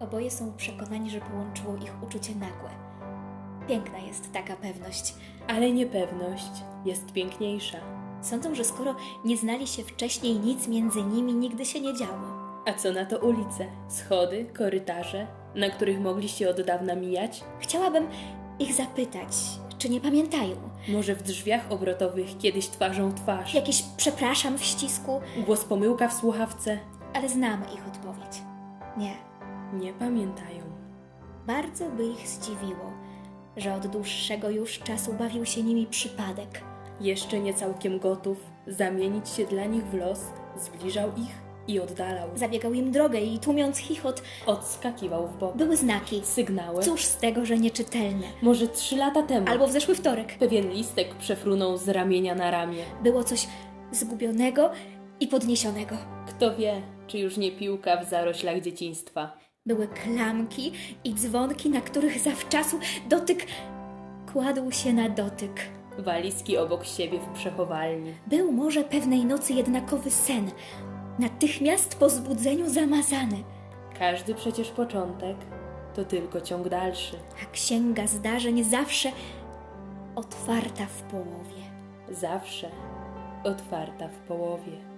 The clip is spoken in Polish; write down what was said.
Oboje są przekonani, że połączyło ich uczucie nagłe. Piękna jest taka pewność. Ale niepewność jest piękniejsza. Sądzą, że skoro nie znali się wcześniej, nic między nimi nigdy się nie działo. A co na to ulice, schody, korytarze, na których mogliście od dawna mijać? Chciałabym ich zapytać, czy nie pamiętają. Może w drzwiach obrotowych kiedyś twarzą w twarz? Jakieś przepraszam w ścisku, Głos pomyłka w słuchawce? ale znam ich odpowiedź. Nie. Nie pamiętają. Bardzo by ich zdziwiło, że od dłuższego już czasu bawił się nimi przypadek. Jeszcze nie całkiem gotów zamienić się dla nich w los, zbliżał ich i oddalał. Zabiegał im drogę i tłumiąc chichot, Odskakiwał w bok. były znaki. Sygnały. Cóż z tego, że nieczytelne. Może trzy lata temu Albo w zeszły wtorek. pewien listek przefrunął z ramienia na ramię. Było coś zgubionego i podniesionego. Kto wie, czy już nie piłka w zaroślach dzieciństwa. Były klamki i dzwonki, na których zawczasu dotyk kładł się na dotyk. Walizki obok siebie w przechowalni. Był może pewnej nocy jednakowy sen, natychmiast po zbudzeniu zamazany, Każdy przecież początek to tylko ciąg dalszy. a księga zdarzeń zawsze otwarta w połowie. Zawsze otwarta w połowie.